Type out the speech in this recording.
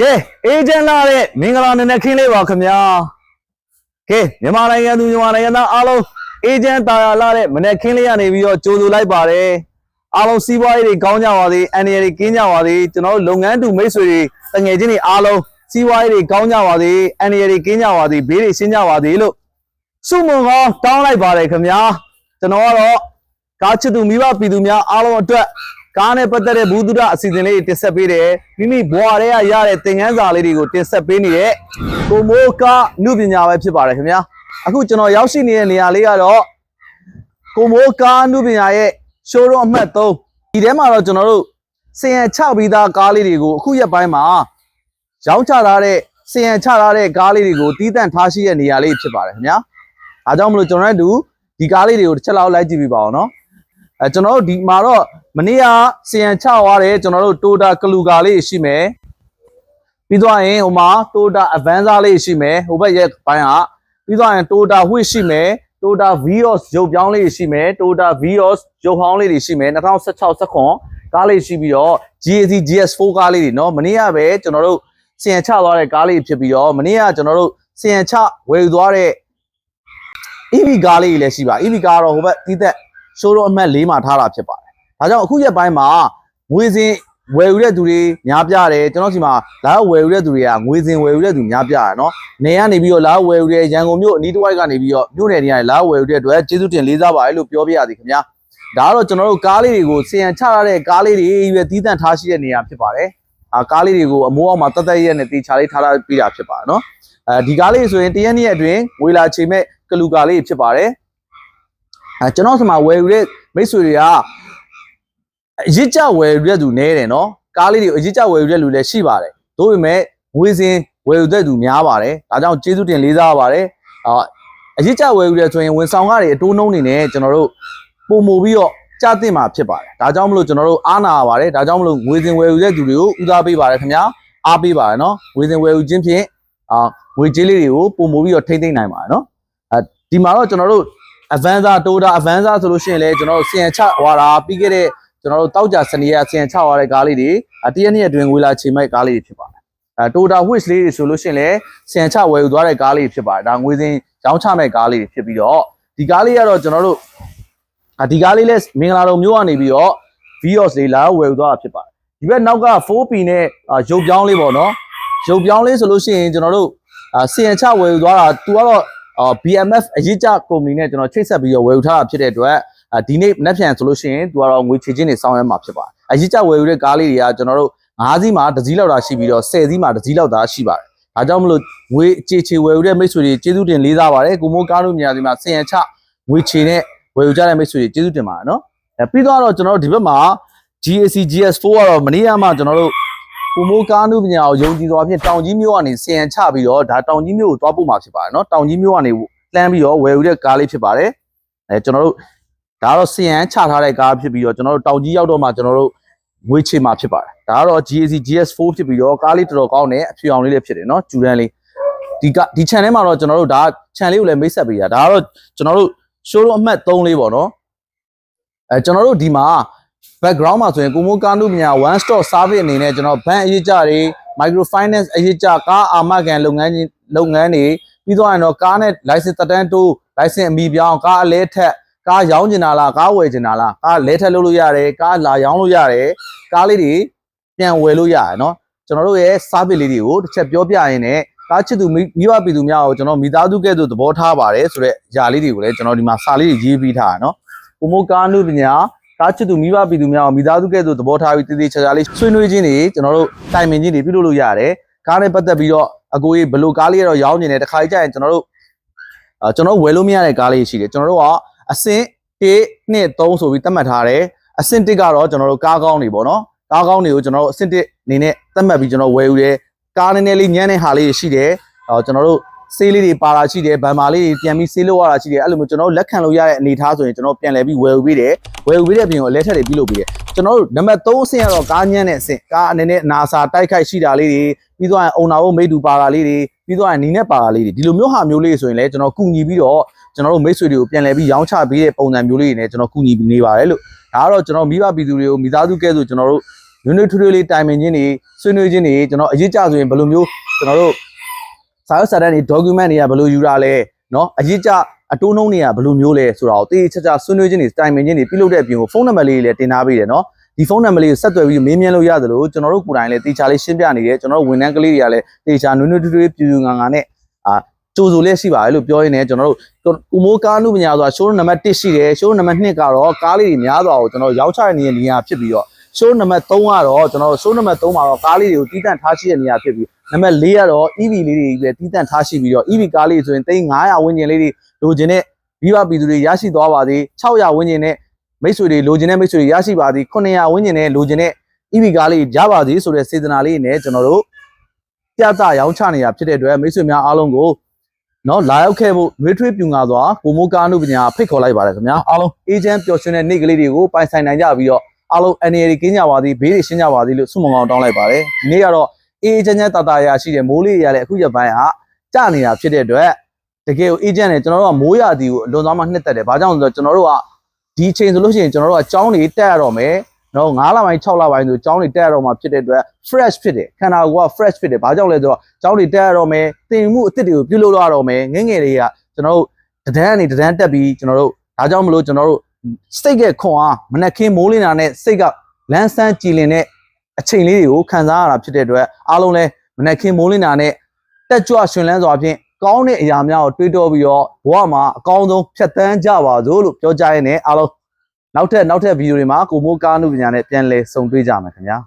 ကဲအေဂျင့်လာတဲ့မင်္ဂလာနံနက်ခင်းလေးပါခင်ဗျာကဲမြန်မာနိုင်ငံသူမြန်မာနိုင်ငံသားအားလုံးအေဂျင့်တာယာလာတဲ့မနက်ခင်းလေးကနေပြီးတော့ကြိုဆိုလိုက်ပါတယ်အားလုံးစီးပွားရေးတွေကောင်းကြပါစေအန်ရီတွေကင်းကြပါစေကျွန်တော်တို့လုပ်ငန်းတူမိတ်ဆွေတွေတငယ်ချင်းတွေအားလုံးစီးပွားရေးတွေကောင်းကြပါစေအန်ရီတွေကင်းကြပါစေဘေးတွေရှင်းကြပါစေလို့ဆုမွန်ကောင်းတောင်းလိုက်ပါတယ်ခင်ဗျာကျွန်တော်ကတော့ကားချစ်သူမိဘပြည်သူများအားလုံးအတွက် ကားနဲ့ပတ်သက်တဲ့ဘူးတုဒအစီအစဉ်လေးတွေတင်ဆက်ပေးတယ်မိမိဘွားတွေကရတဲ့သင်ခန်းစာလေးတွေကိုတင်ဆက်ပေးနေတဲ့ကိုမိုးကားနုပညာပဲဖြစ်ပါတယ်ခင်ဗျာအခုကျွန်တော်ရောက်ရှိနေတဲ့နေရာလေးကတော့ကိုမိုးကားနုပညာရဲ့ showroom အမှတ်3ဒီထဲမှာတော့ကျွန်တော်တို့စင်ရချပြီးသားကားလေးတွေကိုအခုရက်ပိုင်းမှာရောင်းချထားတဲ့စင်ရချထားတဲ့ကားလေးတွေကိုတီးတန့်ထားရှိတဲ့နေရာလေးဖြစ်ပါတယ်ခင်ဗျာအားကြောင့်မလို့ကျွန်တော်တို့ဒီကားလေးတွေကိုတစ်ချက်လောက်လိုက်ကြည့်ပြပါအောင်နော် အဲကျွန်တော်တို့ဒီမှာတော့ မနေ့ကစီယန်ချသွားတယ်ကျွန်တော်တို့တိုတာကလူကာလေးရှိမယ်ပြီးသွားရင်ဟိုမှာတိုတာအဗန်ဆာလေးရှိမယ်ဟိုဘက်ရဲ့ဘိုင်းကပြီးသွားရင်တိုတာဝှစ်ရှိမယ်တိုတာ Vios ရုပ်ပြောင်းလေးရှိမယ်တိုတာ Vios ရုပ်ဟောင်းလေးတွေရှိမယ်2016 19ကားလေးရှိပြီးတော့ GAC GS4 ကားလေးတွေเนาะမနေ့ကပဲကျွန်တော်တို့စီယန်ချသွားတဲ့ကားလေးဖြစ်ပြီးတော့မနေ့ကကျွန်တော်တို့စီယန်ချဝယ်ယူသွားတဲ့ EV ကားလေးတွေလည်းရှိပါ EV ကားတော့ဟိုဘက်တီးသက် showroom အမှတ်၄မှာထားတာဖြစ်ပါတယ်ဒါကြောင့်အခုရက်ပိုင်းမှာငွေစင်ဝယ်ယူတဲ့သူတွေများပြတယ်ကျွန်တော်စီမှာလာဝယ်ယူတဲ့သူတွေကငွေစင်ဝယ်ယူတဲ့သူများပြတယ်နော်နေကနေပြီးတော့လာဝယ်ယူတဲ့ရန်ကုန်မြို့အနီးတစ်ဝိုက်ကနေပြီးတော့မြို့နယ်တွေကနေလာဝယ်ယူတဲ့အတွက်ကျေးဇူးတင်လေးစားပါတယ်လို့ပြောပြရသည်ခင်ဗျာဒါကတော့ကျွန်တော်တို့ကားလေးတွေကိုစီယံချရတဲ့ကားလေးတွေပဲတီးတန့်ထားရှိတဲ့နေရာဖြစ်ပါတယ်အာကားလေးတွေကိုအမိုးအောက်မှာတက်တက်ရက်နဲ့တေချာလေးထားထားပြတာဖြစ်ပါတယ်နော်အဲဒီကားလေးဆိုရင်တရက်နေ့အတွင်းဝေလာချိန်မဲ့ကလူကားလေးဖြစ်ပါတယ် အဲကျွန်တော်စမှာဝယ်ယူတဲ့မိတ်ဆွေတွေကအရစ်ကြဝယ်ယူတဲ့သူနဲတယ်နော်ကားလေးတွေအရစ်ကြဝယ်ယူတဲ့လူလည်းရှိပါတယ်ဒါပေမဲ့ငွေစင်ဝယ်ယူတဲ့သူများပါတယ်ဒါကြောင့်ကျေးဇူးတင်လေးစားရပါတယ်အာအရစ်ကြဝယ်ယူတဲ့ဆိုရင်ဝန်ဆောင်ကားတွေအတိုးနှုံးနေနဲ့ကျွန်တော်တို့ပုံမို့ပြီးတော့ကြားတင်မှာဖြစ်ပါတယ်ဒါကြောင့်မလို့ကျွန်တော်တို့အားနာရပါတယ်ဒါကြောင့်မလို့ငွေစင်ဝယ်ယူတဲ့သူတွေကိုဦးစားပေးပါတယ်ခင်ဗျာအားပေးပါတယ်နော်ငွေစင်ဝယ်ယူခြင်းဖြင့်အာငွေကြေးလေးတွေကိုပုံမို့ပြီးတော့ထိမ့်သိမ့်နိုင်ပါတယ်နော်အဲဒီမှာတော့ကျွန်တော်တို့ Avanza Toyota Avanza ဆိုလို့ရှိရင်လည်းကျွန်တော်တို့စီယန်ချဟွာတာပြီးခဲ့တဲ့ကျွန်တော်တို့တောက်ကြစနေရစီယန်ချဟွာတဲ့ကားလေးတွေအတရက်နေ့အတွင်းဝေလာချိန်မဲ့ကားလေးတွေဖြစ်ပါတယ်အဲ Toyota Wish လေးတွေဆိုလို့ရှိရင်လည်းစီယန်ချဝယ်ယူသွားတဲ့ကားလေးတွေဖြစ်ပါတယ်ဒါငွေစင်ရောင်းချမဲ့ကားလေးတွေဖြစ်ပြီးတော့ဒီကားလေးကတော့ကျွန်တော်တို့အဒီကားလေးလည်းမင်္ဂလာတော်မျိုးကနေပြီးတော့ Vios လေးလာဝယ်ယူသွားတာဖြစ်ပါတယ်ဒီဘက်နောက်က 4P နဲ့ရုပ်ပြောင်းလေးပေါ့နော်ရုပ်ပြောင်းလေးဆိုလို့ရှိရင်ကျွန်တော်တို့စီယန်ချဝယ်ယူသွားတာသူကတော့ အာ BMF အရေးကြကုမ္ပဏီနဲ့ကျွန်တော်ချိတ်ဆက်ပြီးတော့ဝယ်ယူထားတာဖြစ်တဲ့အတွက်အာဒီနေ့မနေ့ပြန်ဆိုလို့ရှိရင်သူကတော့ငွေချေချင်းတွေစောင်းရမှာဖြစ်ပါတယ်အရေးကြဝယ်ယူတဲ့ကားလေးတွေကကျွန်တော်တို့9စီးမှာတစ်စီးလောက်တာရှိပြီးတော့10စီးမှာတစ်စီးလောက်တာရှိပါတယ်ဒါကြောင့်မလို့ငွေအခြေချေဝယ်ယူတဲ့မိတ်ဆွေတွေကျေးဇူးတင်လေးစားပါတယ်ကိုမိုးကားလို့မြင်ရဒီမှာစင်ရချငွေချေနဲ့ဝယ်ယူကြတဲ့မိတ်ဆွေတွေကျေးဇူးတင်ပါတယ်နော်အဲပြီးတော့ကျွန်တော်တို့ဒီဘက်မှာ GAC GS4 ကတော့မနေ့ကမှကျွန်တော်တို့ ကိုမိုးကားနုပညာကိုယုံကြည်စွာဖြင့်တောင်ကြီးမြို့ကနေစင်ရချပြီးတော့ဒါတောင်ကြီးမြို့ကိုသွားပို့မှာဖြစ်ပါတယ်နော်တောင်ကြီးမြို့ကနေ လှမ်းပြီးတော့ဝယ်ယူတဲ့ကားလေးဖြစ်ပါတယ်အဲကျွန်တော်တို့ဒါကတော့စီယန်ချထားတဲ့ကားဖြစ်ပြီးတော့ကျွန်တော်တို့တောင်ကြီးရောက်တော့မှကျွန်တော်တို့ငွေချေမှာဖြစ်ပါတယ်ဒါကတော့ GAC GS4 ဖြစ်ပြီးတော့ကားလေးတော်တော်ကောင်းတယ်အဖြူအောင်လေးလည်းဖြစ်တယ်เนาะကျူရန်လေးဒီကဒီ channel မှာတော့ကျွန်တော်တို့ဒါ channel လေးကိုလည်းမိတ်ဆက်ပေးတာဒါကတော့ကျွန်တော်တို့ showroom အမှတ်3လေးပေါ့เนาะအဲကျွန်တော်တို့ဒီမှာ background မှာဆိုရင်ကိုမိုးကားနုပညာ one stop service အနေနဲ့ကျွန်တော်ဘဏ်အရေးကြတွေ microfinance အရေးကြကားအာမခံလုပ်ငန်းကြီးလုပ်ငန်းတွေပြီးတော့ရင်တော့ကားနဲ့ license တက်တန်းတိုး license အမိပြောင်းကားအလဲထက်ကားရောင်းကျင်တာလားကားဝယ်ကျင်တာလားကားလဲထက်လုပ်လို့ရတယ်ကားလာရောင်းလို့ရတယ်ကားလေးတွေပြန်ဝယ်လို့ရတယ်เนาะကျွန်တော်တို့ရဲ့ service လေးတွေကိုတစ်ချက်ပြောပြရင်းနဲ့ကားချစ်သူမိမိဘပြည်သူများကိုကျွန်တော်မိသားစုကဲ့သို့သဘောထားပါတယ်ဆိုတော့ຢာလေးတွေကိုလည်းကျွန်တော်ဒီမှာစာလေးတွေရေးပြီးထားတာเนาะကိုမိုးကားနုပညာ ကားချစ်သူမိဘပြည်သူများကိုမိသားစုကဲ့သို့သဘောထားပြီးတည်တည်ချာချာလေးဆွေးနွေးခြင်းတွေကျွန်တော်တို့တိုင်ပင်ခြင်းတွေပြုလုပ်လို့ရတယ်ကားနဲ့ပတ်သက်ပြီးတော့အကိုကြီးဘယ်လိုကားလေးတော့ရောင်းနေတယ်တခါကြရင်ကျွန်တော်တို့အာကျွန်တော်ဝယ်လို့မရတဲ့ကားလေးရှိတယ်ကျွန်တော်တို့ကအဆင့်1 2 3ဆိုပြီးသတ်မှတ်ထားတယ်အဆင့်1ကတော့ကျွန်တော်တို့ကားကောင်းတွေပေါ့နော်ကားကောင်းတွေကိုကျွန်တော်တို့အဆင့်1အနေနဲ့သတ်မှတ်ပြီးကျွန်တော်ဝယ်ယူတယ်ကားနည်းနည်းလေးညံ့တဲ့ဟာလေးတွေရှိတယ်အော်ကျွန်တော်တို့ ဆေးလေးတွေပါလာရှိတယ်ဗန်မာလေးတွေပြန်ပြီးဆေးလို့ရတာရှိတယ်အဲ့လိုမျိုးကျွန်တော်တို့လက်ခံလို့ရတဲ့အနေအထားဆိုရင်ကျွန်တော်ပြန်လဲပြီးဝယ်ယူပေးတယ်ဝယ်ယူပေးတဲ့အပြင်ကိုလက်ထက်တွေပြီးလုပ်ပေးတယ်ကျွန်တော်တို့နံပါတ်3အဆင့်ကတော့ကားညံ့တဲ့အဆင့်ကားအနေနဲ့နာစာတိုက်ခိုက်ရှိတာလေးတွေပြီးတော့အုံနာဘုတ်မိတူပါတာလေးတွေပြီးတော့နီနဲ့ပါတာလေးတွေဒီလိုမျိုးဟာမျိုးလေးဆိုရင်လည်းကျွန်တော်ကုညီပြီးတော့ကျွန်တော်တို့မိတ်ဆွေတွေကိုပြန်လဲပြီးရောင်းချပေးတဲ့ပုံစံမျိုးလေးတွေနဲ့ကျွန်တော်ကုညီနေပါတယ်လို့ဒါကတော့ကျွန်တော်မိဘပြည်သူတွေကိုမိသားစုကဲဆိုကျွန်တော်တို့နွေးနွေးထွေးထွေးလေးတိုင်ပင်ခြင်းတွေဆွေးနွေးခြင်းတွေကျွန်တော်အရေးကြဆိုရင်ဘယ်လိုမျိုးကျွန်တော်တို့ စာရွက်စာတမ်းတွေ document တွေကဘယ်လိုယူတာလဲเนาะအရေးကြအတိုးနှုံးတွေကဘယ်လိုမျိုးလဲဆိုတာကိုတေးချာချာဆွေးနွေးခြင်းတွေတိုင်ပင်ခြင်းတွေပြုလုပ်တဲ့အပြင်ကိုဖုန်းနံပါတ်လေးတွေလည်းတင်ထားပေးတယ်เนาะဒီဖုန်းနံပါတ်လေးကိုဆက်သွယ်ပြီးမေးမြန်းလို့ရတယ်လို့ကျွန်တော်တို့ကိုယ်တိုင်လည်းတေချာလေးရှင်းပြနေတယ်ကျွန်တော်တို့ဝန်ထမ်းကလေးတွေကလည်းတေချာနွေးနွေးထွေးထွေးပြူပြူငါငါနဲ့အာကြိုဆိုလက်ရှိပါတယ်လို့ပြောရင်းနဲ့ကျွန်တော်တို့ဥမိုးကားနုပညာဆိုတာ show နံပါတ်1ရှိတယ် show နံပါတ်2ကတော့ကားလေးတွေများစွာကိုကျွန်တော်ရောက်ချတဲ့နေရာနေရာဖြစ်ပြီးတော့ show နံပါတ်3ကတော့ကျွန်တော်တို့ show နံပါတ်3မှာတော့ကားလေးတွေကိုတီးတန့်ထားရှိတဲ့နေရာဖြစ်ပြီး နံပါတ်4ကတော့ EV လေးတွေပဲတီးတန့်ထားရှိပြီးတော့ EV ကားလေးဆိုရင်3900ဝန်းကျင်လေးတွေလိုချင်တဲ့ပြီးပါပြည်သူတွေရရှိသွားပါသေး600ဝန်းကျင်နဲ့မိတ်ဆွေတွေလိုချင်တဲ့မိတ်ဆွေတွေရရှိပါသည်900ဝန်းကျင်နဲ့လိုချင်တဲ့ EV ကားလေးရပါသေးဆိုတဲ့စေတနာလေးနဲ့ကျွန်တော်တို့ပြသရောင်းချနေတာဖြစ်တဲ့အတွက်မိတ်ဆွေများအားလုံးကိုနော်လာရောက်ခဲ့ဖို့နှွေးထွေးပြူငါစွာကိုမိုးကားနုပညာဖိတ်ခေါ်လိုက်ပါတယ်ခင်ဗျာအားလုံးအေဂျင့်ပျော်ရွှင်တဲ့နေ့ကလေးတွေကိုပိုင်ဆိုင်နိုင်ကြပြီးတော့အားလုံးအနေရီကင်းကြပါသည်ဘေးတွေရှင်းကြပါသည်လို့ဆုမွန်ကောင်းတောင်းလိုက်ပါတယ်ဒီနေ့ကတော့ အေဂျင့်ချမ်းတာတာရရှိတဲ့မိုးလေးရလည်းအခုရက်ပိုင်းဟာကြနေတာဖြစ်တဲ့အတွက်တကယ်ကိုအေဂျင့်နဲ့ကျွန်တော်တို့ကမိုးရသည်ကိုအလွန်သွားမှနှစ်သက်တယ်ဘာကြောင့်လဲဆိုတော့ကျွန်တော်တို့ကဒီအချိန်ဆိုလို့ရှိရင်ကျွန်တော်တို့ကကြောင်းတွေတက်ရတော့မယ်နော်9လပိုင်း6လပိုင်းဆိုကျောင်းတွေတက်ရတော့မှဖြစ်တဲ့အတွက် fresh ဖြစ်တယ်ခန္ဓာကိုယ်က fresh ဖြစ်တယ်ဘာကြောင့်လဲဆိုတော့ကျောင်းတွေတက်ရတော့မယ်တင်မှုအစ်စ်တွေကိုပြုလုပ်ရတော့မယ်ငယ်ငယ်လေးကကျွန်တော်တို့တဒန်းကနေတဒန်းတက်ပြီးကျွန်တော်တို့ဒါကြောင့်မလို့ကျွန်တော်တို့စိတ်ကခွန်အားမနှက်ခင်းမိုးလင်းတာနဲ့စိတ်ကလန်းဆန်းကြည်လင်တဲ့ အချိန်လေးတွေကိုခံစားရတာဖြစ်တဲ့အတွက်အားလုံးလဲမနှက်ခင်းမိုးလင်းတာနဲ့တက်ကြွရှင်လန်းစွာဖြင့်ကောင်းတဲ့အရာများကိုတွေးတောပြီးတော့ဘဝမှာအကောင်းဆုံးဖြတ်သန်းကြပါစို့လို့ပြောကြရတဲ့အားလုံးနောက်ထပ်နောက်ထပ်ဗီဒီယိုတွေမှာကိုမိုးကားနုပညာနဲ့ပြန်လည်ဆုံတွေ့ကြမယ်ခင်ဗျာ